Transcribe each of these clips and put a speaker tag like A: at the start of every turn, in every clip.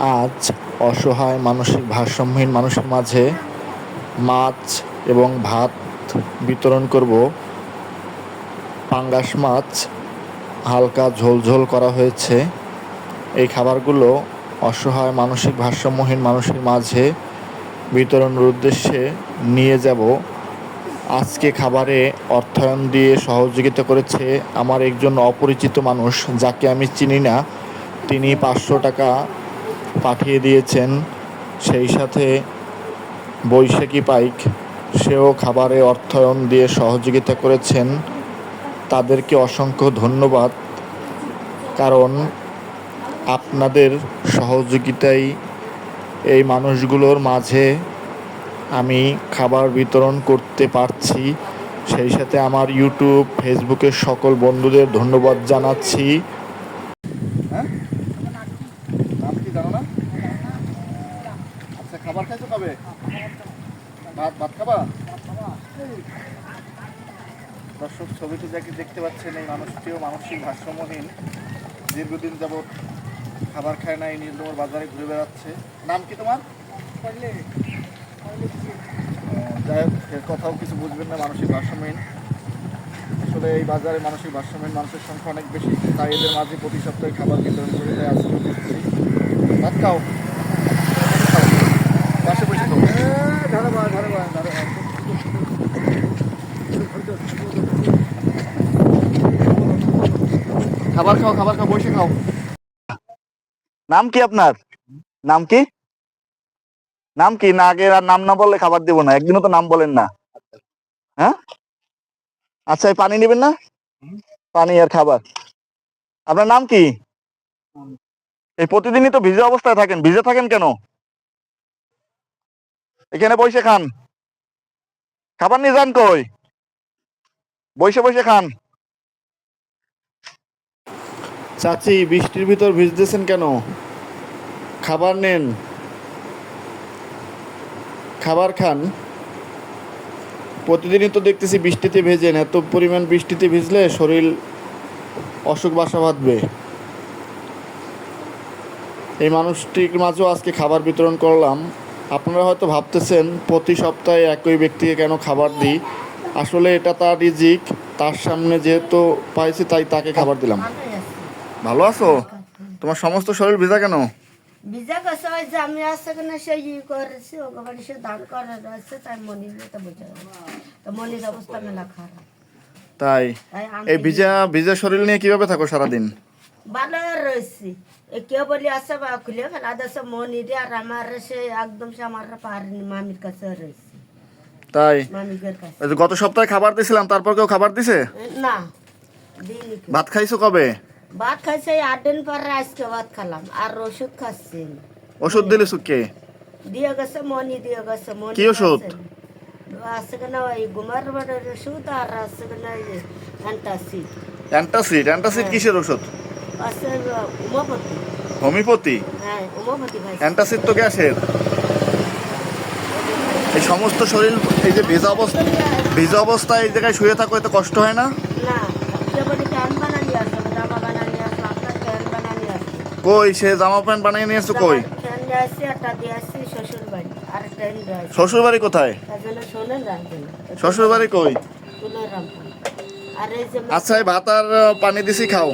A: আজ অসহায় মানসিক ভারসাম্যহীন মানুষের মাঝে মাছ এবং ভাত বিতরণ করব। পাঙ্গাস মাছ হালকা ঝোল ঝোল করা হয়েছে। এই খাবারগুলো অসহায় মানসিক ভারসাম্যহীন মানুষের মাঝে বিতরণের উদ্দেশ্যে নিয়ে যাব। আজকে খাবারে অর্থায়ন দিয়ে সহযোগিতা করেছে আমার একজন অপরিচিত মানুষ, যাকে আমি চিনি না। তিনি পাঁচশো টাকা পাঠিয়ে দিয়েছেন, সেই সাথে বৈশাখী পাইক, সেও খাবারে অর্থায়ন দিয়ে সহযোগিতা করেছেন। তাদেরকে অসংখ্য ধন্যবাদ, কারণ আপনাদের সহযোগিতাই এই মানুষগুলোর মাঝে আমি খাবার বিতরণ করতে পারছি। সেই সাথে আমার ইউটিউব, ফেসবুকের সকল বন্ধুদের ধন্যবাদ জানাচ্ছি
B: হ্যাঁ নাম কি জানো না আচ্ছা খাবার খাইছো কবে ভাত ভাত খাবা ছবিতে যাকে দেখতে পাচ্ছেন এই মানুষটিও মানসিক ভারসাম্যহীন। দীর্ঘদিন যাবৎ খাবার খায় না এই নীলদমর বাজারে ঘুরে বেড়াচ্ছে। নাম কি তোমার? যাই হোক এর কথাও কিছু বুঝবেন না মানসিক ভারসাম্যহীন। আসলে এই বাজারে মানসিক ভারসাম্যহীন মানুষের সংখ্যা অনেক বেশি তাই এদের মাঝে প্রতি সপ্তাহে খাবার বিতরণ করে আজকে দিচ্ছি ভাত খাও। পাশে বসে খাও ধন্যবাদ ধন্যবাদ ধন্যবাদ খাবার খাও খাবার খাও, বসে খাও। নাম কি আপনার? নাম কি? নাম কি? না, আগে নাম না বললে খাবার না। একদিনও তো নাম বলেন না। হ্যাঁ? আচ্ছা পানি নেবেন না? পানি আর খাবার। আপনার নাম কি? এই প্রতিদিনই তো ভিজে অবস্থায় থাকেন। ভিজে থাকেন কেন? এখানে বসে খান। খাবার নিয়ে যান কই? বসে বসে খান।
A: চাচি, বৃষ্টির ভিতর ভিজতেছেন কেন? খাবার নেন। খাবার খান। প্রতিদিনই তো দেখতেছি বৃষ্টিতে ভেজেন। এত পরিমাণ বৃষ্টিতে ভিজলে শরীর অসুখ বাসা বাঁধবে। এই মানুষটির মাঝেও আজকে খাবার বিতরণ করলাম। আপনারা হয়তো ভাবতেছেন, প্রতি সপ্তাহে একই ব্যক্তিকে কেন খাবার দিই? আসলে এটা তার রিজিক তার সামনে যেহেতু পাইছি, তাই তাকে খাবার দিলাম।
B: ভালো আছো? তোমার সমস্ত শরীর ভেজা কেন?
C: বিজা কসা ওই যে আমি আসছে কেন সে ই করেছি ওকে বাড়ি সে দান করে রয়েছে তাই মনির তো বোঝা তো মনির অবস্থা মেলা খারাপ।
B: তাই? এই ভিজা ভিজা শরীর নিয়ে কীভাবে থাকো সারাদিন?
C: ভালো রয়েছি। এ কেউ বলি আসে বা খুলে ফেলা দেশে মনির আর আমার সে একদম সে আমার পারিনি মামির কাছে রয়েছি।
B: তাই?
C: কাছে।
B: গত সপ্তাহে খাবার দিছিলাম তারপর কেউ খাবার দিছে?
C: না
B: ভাত খাইছো কবে?
C: ভাত খাইছে আট দিন পরে আজকে ভাত খেলাম। আর ওষুধ খাচ্ছি।
B: ওষুধ দিলে সুখে
C: দিয়ে গেছে মনি দিয়ে গেছে মনি
B: কি ওষুধ?
C: আছে কেন ওই ঘুমার বাড়ির ওষুধ আর আছে কেন ওই অ্যান্টাসিড।
B: অ্যান্টাসিড? অ্যান্টাসিড কিসের ওষুধ?
C: আছে উমাপতি
B: হোমিওপ্যাথি?
C: হ্যাঁ
B: অ্যান্টাসিড তো গ্যাসের। এই সমস্ত শরীর এই যে ভেজা অবস্থা ভেজা অবস্থায় এই জায়গায় শুয়ে থাকো এতে কষ্ট হয় না?
C: না কে বলি ফ্যান বানানি আসো জামা বানানি আসো আপনার ফ্যান বানানি আসো
B: কই? সে জামা প্যান্ট বানিয়ে নিয়ে এসছো কই?
C: শ্বশুর বাড়ি
B: কোথায়? শ্বশুর বাড়ি কই? আচ্ছা এই ভাত আর পানি দিছি খাও।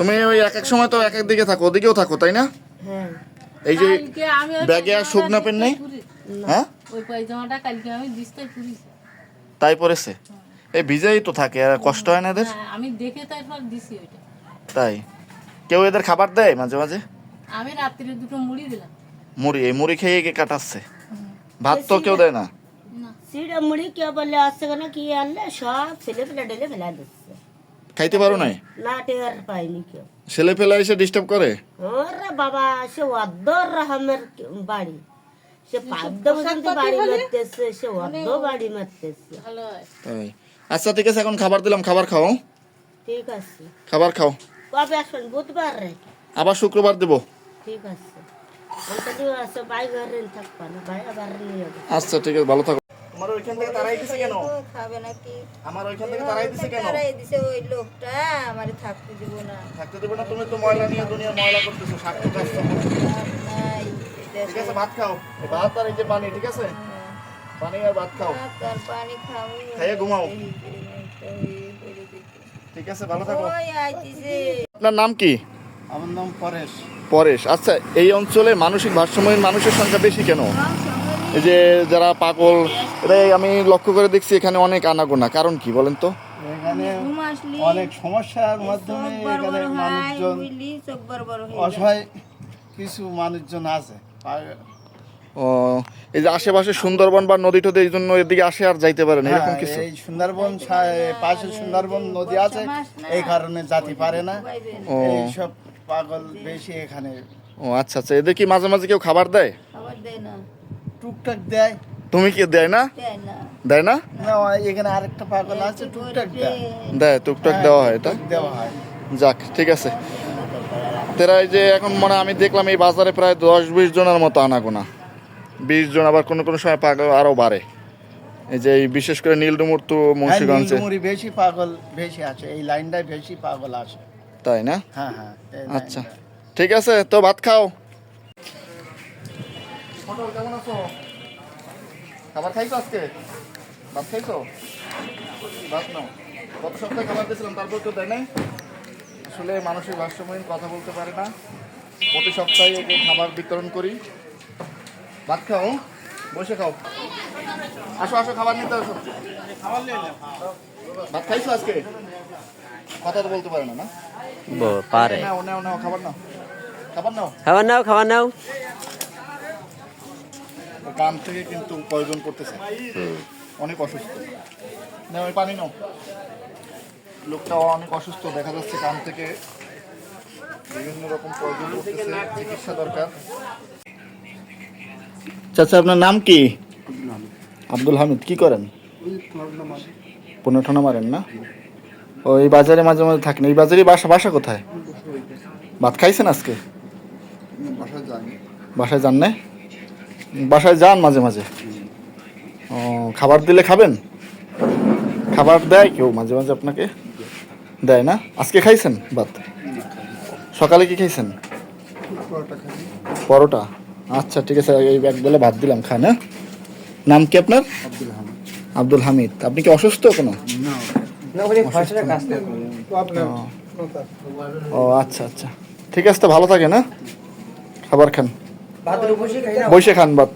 B: তুমি ওই এক এক সময় তো এক এক দিকে থাকো ওদিকেও থাকো তাই না?
C: হ্যাঁ।
B: এই যে ব্যাগে আর শুকনা পেন নেই? হ্যাঁ?
D: ওই পায়জামাটা কালকে আমি দিস্তায় পুরিছি
B: তাই পড়েছে এই ভিজেই তো থাকে আর কষ্ট হয় না এদের?
D: হ্যাঁ, আমি দেখে তারপর দিছি ওইটা।
B: তাই? কেউ এদের খাবার দেয় মাঝে মাঝে?
D: আমি রাত্রে দুটো মুড়ি দিলাম।
B: মুড়ি এই মুড়ি খেয়ে কে কাটাচ্ছে? ভাত তো কেউ দেয় না?
D: না।
C: সিঁড়ে মুড়ি কে বলে আসছে কেন কি আনলে সব ছেলে ফেলে ঢেলে ফেলা দিচ্ছে।
B: খাইতে পারো নাই?
C: না টের পাইনি কেউ।
B: ছেলে ফেলা এসে ডিস্টার্ব করে?
C: ওরে বাবা সে অদ্দর রহমের বাড়ি। সে পাদ্য পর্যন্ত বাড়ি মারতেছে সে অর্ধ বাড়ি মারতেছে।
D: ভালো হয়।
B: তাই। আচ্ছা ঠিক আছে এখন খাবার দিলাম খাবার খাও
C: ঠিক আছে।
B: খাবার খাও।
C: কবে আসবেন? বুধবার রে।
B: আবার শুক্রবার দেবো।
C: ঠিক আছে। আমি তো আছে ভাই ঘরে থাকবা না ভাই আবার নিয়ে যাবে।
B: আচ্ছা ঠিক আছে ভালো থাকো। তোমার ওইখান থেকে তারাই দিছে কেন?
E: খাবে নাকি?
B: আমার ওইখান থেকে তারাই দিছে কেন?
E: তারাই দিছে ওই লোকটা আমারে থাকতে দিব না।
B: থাকতে দেবে না তুমি তো ময়লা নিয়ে দুনিয়া ময়লা করতেছো কাজ
E: আর
B: ঠিক আছে ভাত খাও। ভাত আর এই যে পানি ঠিক আছে? পানি আর ভাত খাও।
E: পানি খাব
B: খাইয়ে ঘুমাও। ঠিক আছে ভালো থাকো।
A: আপনার নাম কি?
F: আমার নাম পরেশ।
A: পরেশ। আচ্ছা এই অঞ্চলে মানসিক ভারসাম্যহীন মানুষের সংখ্যা বেশি কেন? এই যে যারা পাগল এটা আমি লক্ষ্য করে দেখছি এখানে অনেক আনাগোনা। কারণ কি বলেন তো?
F: এখানে
E: ঘুম আসলি
F: অনেক সমস্যার মাধ্যমে এখানে মানুষজন
E: হয়ে।
F: অসহায় কিছু মানুষজন আছে।
A: ও এই যে আশেপাশে সুন্দরবন বা নদী টদী এই জন্য এদিকে আসে আর যাইতে পারে না এরকম
F: হ্যাঁ,
A: কিছু?
F: এই সুন্দরবন পাশে সুন্দরবন নদী আছে এই কারণে জাতি পারে না।
A: ও।
F: এইসব পাগল বেশি এখানে।
A: ও আচ্ছা আচ্ছা এদের কি মাঝে মাঝে কেউ খাবার দেয়?
E: খাবার দেয় না।
F: টুকটাক দেয়।
A: তুমি কি দেয় না?
E: দেয় না।
A: দেয় না?
F: না এখানে আরেকটা পাগল আছে টুকটাক দেয়।
A: দেয় টুকটাক দেওয়া হয় এটা?
F: দেওয়া হয়।
A: যাক ঠিক আছে। তেরা এই যে এখন মানে আমি দেখলাম এই বাজারে প্রায় দশ বিশ জনের মতো আনাগোনা। বিশ জন আবার কোনো কোনো সময় পাগল আরও বাড়ে। এই যে এই বিশেষ করে নীলডুমুর তো
F: হ্যাঁ,
A: মুন্সিগঞ্জে
F: বেশি পাগল বেশি আছে। এই লাইনটায় বেশি পাগল আছে।
A: তাই না?
F: হ্যাঁ হ্যাঁ
A: আচ্ছা ঠিক আছে তো ভাত খাও। কেমন আছো? খাবার খাইছো আজকে? ভাত খাইছো? ভাত নাও। গত সপ্তাহে খাবার দিয়েছিলাম তারপর তো দেয় নাই। আসলে মানুষের ভারসাম্যহীন কথা বলতে পারে না। প্রতি সপ্তাহে খাবার বিতরণ করি। ভাত খাও? বসে খাও। আসো আসো খাবার নিতে আসো। ভাত খাইছো আজকে? কথা তো বলতে পারে না না?
G: পারে।
A: নাও নাও নাও খাবার নাও। খাবার নাও।
G: খাবার নাও খাবার নাও।
A: কান থেকে কিন্তু প্রয়োজন করতেছে অনেক অসুস্থ। নাও ওই পানি নাও। লোকটা অনেক অসুস্থ দেখা যাচ্ছে কান থেকে বিভিন্ন রকম প্রয়োজন করতেছে চিকিৎসা দরকার। চাচা আপনার নাম কি? আব্দুল হামিদ কি করেন? পনেরো মারেন না? ও এই বাজারে মাঝে মাঝে থাকেন। এই বাজারে বাসা বাসা কোথায়? ভাত খাইছেন আজকে? বাসায় যান না বাসায় যান মাঝে মাঝে? ও খাবার দিলে খাবেন? খাবার দেয় কেউ মাঝে মাঝে আপনাকে? দেয় না? আজকে খাইছেন ভাত? সকালে কি খাইছেন? পরোটা? আচ্ছা ঠিক আছে এই এক বেলা ভাত দিলাম খান হ্যাঁ? নাম কি আপনার? আব্দুল হামিদ। আপনি কি অসুস্থ কোনো? ও আচ্ছা আচ্ছা। ঠিক আছে তো ভালো থাকে না খাবার খান। বসে খান ভাত।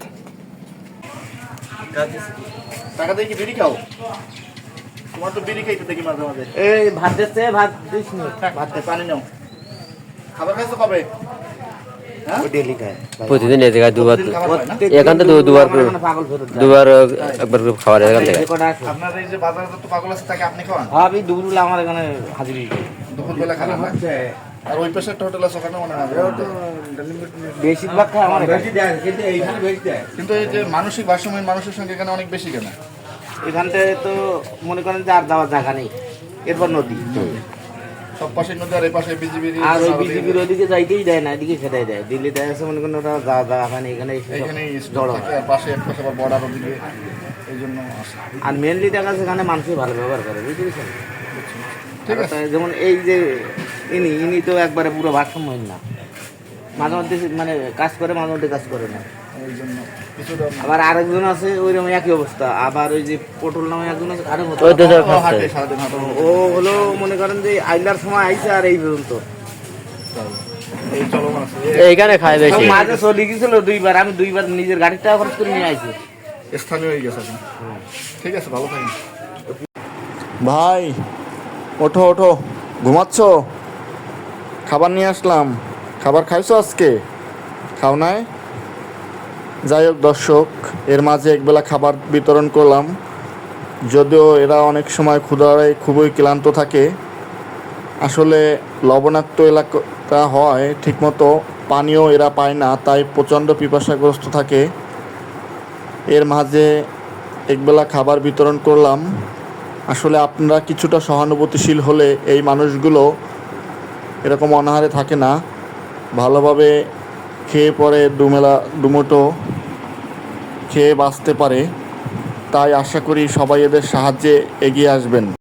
A: টাকা দিয়ে কি বিড়ি খাও? তোমার তো বিড়ি খাইতে দেখি মাঝে মাঝে।
G: এই ভাত দিচ্ছে ভাত দিস
A: ভাত পানি নাও। খাবার খাইছো কবে? হ্যাঁ
G: প্রতিদিন এই জায়গায় দুবার
A: হয়?
G: এখান থেকে দুবার দুবার একবার খাবার এখান থেকে।
A: আপনার এই যে বাজারে তো পাগল আছে তাকে আপনি খাওয়ান?
H: আমি দুপুরবেলা আমার এখানে হাজিরি
A: দুপুরবেলা খান না? আর ওই পাশে একটা আছে ওখানে মনে হয়।
H: বেশিরভাগ খায় আমার এখানে।
A: কিন্তু এই যে মানসিক ভারসাম্যহীন মানুষের সঙ্গে এখানে অনেক বেশি কেন?
H: এখানটায় তো মনে করেন যে আর যাওয়ার জায়গা নেই। এরপর নদী।
A: সব পাশে নদী আর এই পাশে বিজিবি
H: আর ওই বিজেপির ওইদিকে যাইতেই দেয় না এদিকে সেটাই দেয়। দিল্লি দেয় আছে মনে করেন ওরা যাওয়া জায়গা না এখানে এসে সব
A: এখানেই
H: জড়ো।
A: থাকে আর পাশে এক পাশে আবার বর্ডার ওদিকে এই জন্য
H: আর মেনলি দেখা যাচ্ছে এখানে মানুষই ভালো ব্যবহার করে বুঝতে পেরেছেন?
A: ঠিক আছে।
H: যেমন এই যে ইনি ইনি তো একবারে পুরো ভারসাম্যহীন না। মাঝে মধ্যে মানে কাজ করে মাঝে মধ্যে কাজ করে না।
A: এই জন্য কিছুটা
H: আবার আরেকজন আছে ওইরকম একই অবস্থা। আবার ওই যে পটল নামে একজন আছে আরে
G: ওই
A: সারাদিন হাঁটে।
H: ও হলো মনে করেন যে আইলার সময় আইছে আর এই পর্যন্ত।
A: এই
G: এইখানে খায় বেশি।
H: মাঝে চলে গেছিল দুইবার আমি দুইবার নিজের গাড়ির টাকা খরচ করে নিয়ে আইছি।
A: স্থানীয় হয়ে গেছে ঠিক আছে ভালো থাকেন। ভাই ওঠো ওঠো। ঘুমাচ্ছ? খাবার নিয়ে আসলাম। খাবার খাইছো আজকে? খাও নাই? যাই হোক, দর্শক, এর মাঝে একবেলা খাবার বিতরণ করলাম। যদিও এরা অনেক সময় ক্ষুধায় খুবই ক্লান্ত থাকে। আসলে লবণাক্ত এলাকা হয়, ঠিকমতো পানীয় এরা পায় না, তাই প্রচণ্ড পিপাসাগ্রস্ত থাকে। এর মাঝে একবেলা খাবার বিতরণ করলাম। আসলে আপনারা কিছুটা সহানুভূতিশীল হলে এই মানুষগুলো এরকম অনাহারে থাকে না। ভালোভাবে খেয়ে পরে দুমেলা, দুমুটো খেয়ে বাঁচতে পারে তাই আশা করি সবাই এদের সাহায্যে এগিয়ে আসবেন।